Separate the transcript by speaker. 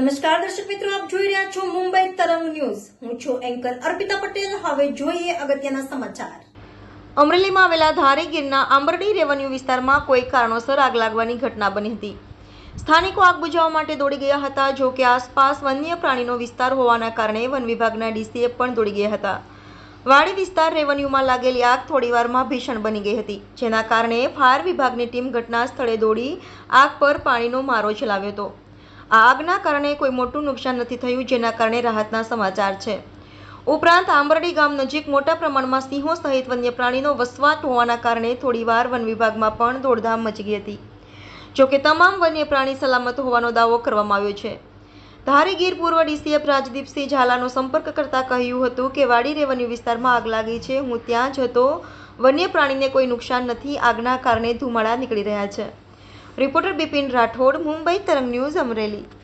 Speaker 1: નમસ્કાર, દર્શક મિત્રો, આપ જોઈ રહ્યા છો મુંબઈ તરંગ ન્યૂઝ. હું છું એન્કર અર્પિતા પટેલ. હવે જોઈએ અગત્યના સમાચાર. અમરેલીમાં આવેલા ધારી ગીરના આંબરડી રેવન્યુ વિસ્તારમાં કોઈ કારણોસર આગ લાગવાની ઘટના બની હતી. સ્થાનિકો આગ બુઝાવવા માટે દોડી ગયા હતા, જો કે આસપાસ વન્ય પ્રાણીનો વિસ્તાર હોવાના કારણે વન વિભાગના ડીસીએ પણ દોડી ગયા હતા. વાડી વિસ્તાર રેવન્યુમાં લાગેલી આગ થોડીવારમાં ભીષણ બની ગઈ હતી, જેના કારણે ફાયર વિભાગની ટીમ ઘટના સ્થળે દોડી આગ પર પાણીનો મારો ચલાવ્યો હતો. આ આગના કારણે કોઈ મોટું નુકસાન નથી થયું, જેના કારણે રાહતના સમાચાર છે. ઉપરાંત આંબરડી ગામ નજીક મોટા પ્રમાણમાં સિંહો સહિત વન્ય પ્રાણીનો વસવાટ હોવાના કારણે થોડીવાર વન વિભાગમાં પણ દોડધામ મચી ગઈ હતી. જોકે તમામ વન્ય પ્રાણી સલામત હોવાનો દાવો કરવામાં આવ્યો છે. ધારી ગીર પૂર્વ ડીસીએફ રાજદીપસિંહ ઝાલાનો સંપર્ક કરતા કહ્યું હતું કે, વાડી રેવન્યુ વિસ્તારમાં આગ લાગી છે, હું ત્યાં જ હતો. વન્ય પ્રાણીને કોઈ નુકસાન નથી, આગના કારણે ધુમાડા નીકળી રહ્યા છે. રિપોર્ટર બિપિન રાઠોડ મુંબઈ તરંગ ન્યૂઝ અમરેલી